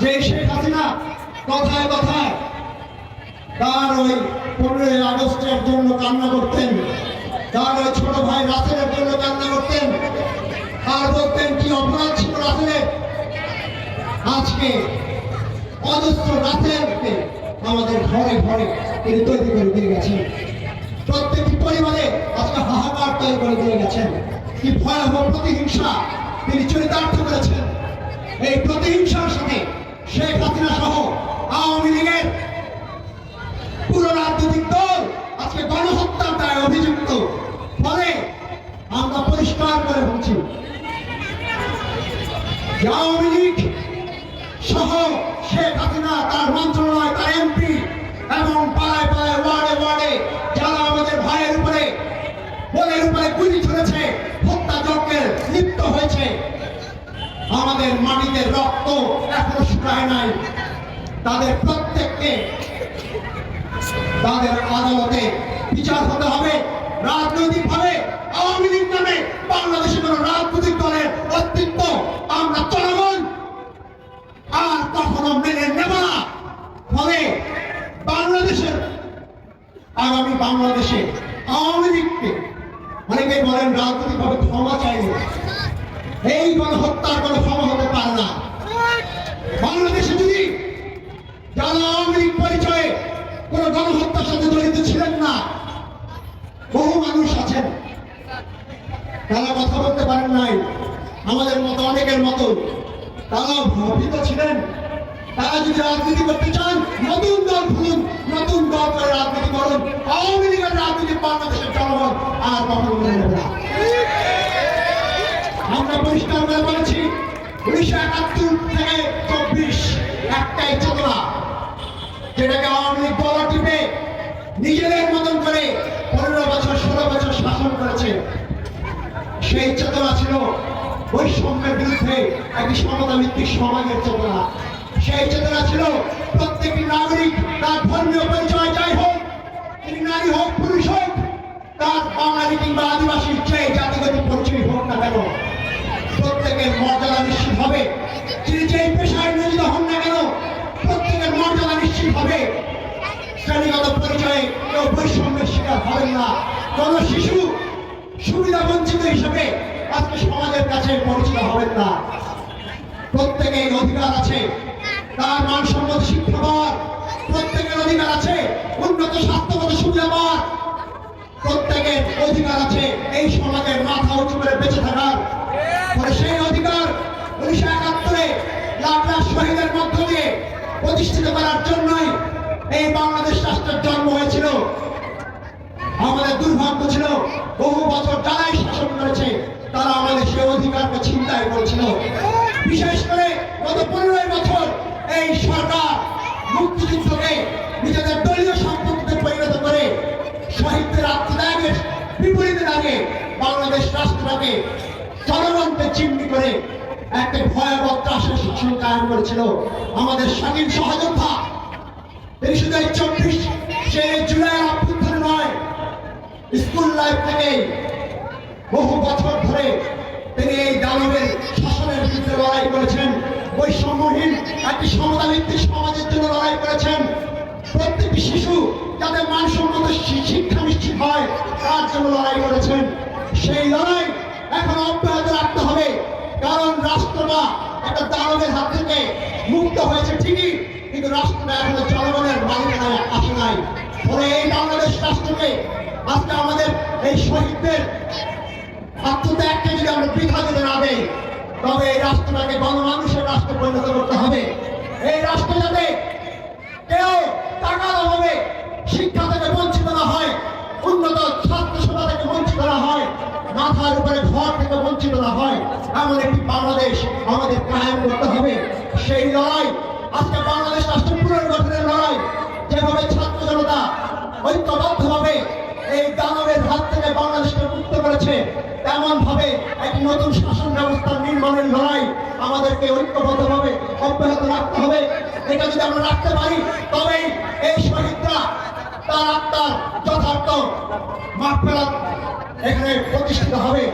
যে শেখ হাসিনা, কথায় কথায় তার ওই পনেরোই আগস্টের জন্য কান্না করতেন, তার ওই ছোট ভাই রাসেলের জন্য কান্না করতেন আর বলতেন, কি অপরাধ ছিল রাসেলের? আজকে অজস্র রাসেলকে আমাদের ঘরে ঘরে তিনি তৈরি করে দিয়ে গেছেন। প্রত্যেকটি পরিবারে আজকে হাহাকার তৈরি করে দিয়ে গেছেন। কি ভয়াবহ প্রতিহিংসা তিনি চরিতার্থ করেছেন। শেখ হাসিনা সহ আওয়ামী লীগের পুরো রাজনৈতিক দল আজকে গণহত্যার দায় অভিযুক্ত। ফলে আমরা পরিষ্কার করে বলছি আওয়ামী লীগ সহ শেখ হাসিনা তার মন্ত্রণালয় তার এমপি এবং পাড়ায় পাড়ায় ওয়ার্ডে ওয়ার্ডে যারা আমাদের ভাইয়ের উপরে বোনের উপরে গুলি ছুড়েছে হত্যাযজ্ঞের লিপ্ত হয়েছে আমাদের মাটিতে রক্ত এখনও শুকায় নাই। তাদের প্রত্যেককে তাদের আদালতে বিচার হতে হবে। রাজনৈতিক ভাবে আওয়ামী লীগ নামে বাংলাদেশে কোন রাজনৈতিক দলের অস্তিত্ব আমরা জনগণ আর কখনো মেনে নেব না। ফলে বাংলাদেশের, আগামী বাংলাদেশে আওয়ামী লীগকে অনেকে বলেন রাজনৈতিক ভাবে ক্ষমা চাইবে। এই গণহত্যার কোনো ক্ষমা হতে পারে না। বাংলাদেশে যদি যারা আওয়ামী লীগ পরিচয়ে কোন গণহত্যার সাথে জড়িত ছিলেন না, বহু মানুষ আছেন। তারা কথা বলতে পারেন নাই। আমাদের মতো, অনেকের মতো। তারা ভীত ছিলেন। তারা যদি রাজনীতি করতে চান, নতুন দল খুলুন, নতুন দল করে রাজনীতি করুন। আওয়ামী লীগের রাজনীতি বাংলাদেশের জনগণ আর কখনো মেনে নেবে না আমরা পরিষ্কার করে বলেছি উনিশশো একাত্তর চব্বিশ, একটাই চেতনা যেটাকে আওয়ামী লীগ গলা মতন করে পনেরো বছর, ষোলো বছর শাসন করেছে। সেই চেতনা ছিল বৈষম্যের বিরুদ্ধে একটি সমাজের চেতনা সেই চেতনা ছিল প্রত্যেকটি নাগরিক তার ধর্মীয় পরিচয়, যাই হোক, তিনি নারী হোক, পুরুষ হোক, তার বাঙালি কিংবা আদিবাসীর চেয়ে জাতিগত পরিচয় হোক না কেন প্রত্যেকের মর্যাদা নিশ্চিত হবে। তিনি যেই পেশায় নিয়োজিত হন না কেন, প্রত্যেকের মর্যাদা নিশ্চিত হবে। শ্রেণীগত পরিচয়ে কেউ বৈষম্যের শিকার হবেন না। কোন শিশু সুবিধা বঞ্চিত হিসেবে আজকে সমাজের কাছে পরিচিত হবেন না। প্রত্যেকের অধিকার আছে। তার মানসম্মত শিক্ষা পাওয়ার প্রত্যেকের অধিকার আছে। উন্নত স্বাস্থ্যগত সুবিধা পাওয়ার প্রত্যেকের অধিকার আছে। এই সমাজের মাথা উঁচু করে বেঁচে থাকার সেই অধিকার উনিশশো একাত্তরে লাখ শহীদের মধ্য দিয়ে প্রতিষ্ঠিত করার জন্যই এই বাংলাদেশ রাষ্ট্রের জন্ম হয়েছিল। আমাদের দুর্ভাগ্য ছিল, বহু বছর যারাই শাসন করেছে, তারা আমাদের সেই অধিকারকে চিন্তায় করেছিল। বিশেষ করে গত পনেরোই বছর এই সরকার মুক্তিযুদ্ধকে নিজেদের দলীয় সম্পত্তিতে পরিণত করে শহীদদের আত্মত্যাগের বিপরীতে দাঁড়িয়ে বাংলাদেশ রাষ্ট্রটাকে জনগণকে করে একটা ভয়াবহ ত্রাসের শাসন কায়েম করেছিল আমাদের স্বাধীন সহযোদ্ধা। শুধু চব্বিশ সে জুলাই অভ্যুত্থান নয়, স্কুল লাইফ থেকে বহু বছর ধরে তিনি এই দানবের শাসনের বিরুদ্ধে লড়াই করেছেন, বৈষম্যহীন একটি সমতা ভিত্তিক সমাজের জন্য লড়াই করেছেন। প্রত্যেকটি শিশু যাতে মানসম্মত শিক্ষা নিশ্চিত হয়, তার জন্য লড়াই করেছেন। সেই লড়াই এখন অব্যাহত রাখতে হবে কারণ রাষ্ট্রটা একটা দানবের হাত থেকে মুক্ত হয়েছে ঠিকই, কিন্তু রাষ্ট্রটা এখনও জনগণের মালিকানায় আসে নাই। ফলে এই বাংলাদেশ রাষ্ট্রকে আজকে আমাদের এই শহীদদের আত্মত্যাগকে যদি আমরা বৃথা দিতে না দেই, তবে এই রাষ্ট্রটাকে গণমানুষের রাষ্ট্রে পরিণত করতে হবে। এই রাষ্ট্র যাতে কেউ টাকার অভাবে শিক্ষা থেকে বঞ্চিত না হয়, উন্নত স্বাস্থ্য সেবা থেকে বঞ্চিত না হয়, মাথার উপরে ঘর থেকে বঞ্চিত না হয়, এমন একটি বাংলাদেশ আমাদের কায়েম করতে হবে। সেই লড়াই আজকে বাংলাদেশ রাষ্ট্র পুনর্গঠনের লড়াই। যেভাবে ছাত্র জনতা ঐক্যবদ্ধভাবে এই দানবের হাত থেকে বাংলাদেশকে মুক্ত করেছে তেমন ভাবে একটি নতুন শাসন ব্যবস্থা নির্মাণের লড়াই আমাদেরকে ঐক্যবদ্ধভাবে অব্যাহত রাখতে হবে। এটা যদি আমরা রাখতে পারি, তবেই এই শহীদরা তার আত্মার যথার্থ মাঠ এখানে প্রতিষ্ঠিত হবে।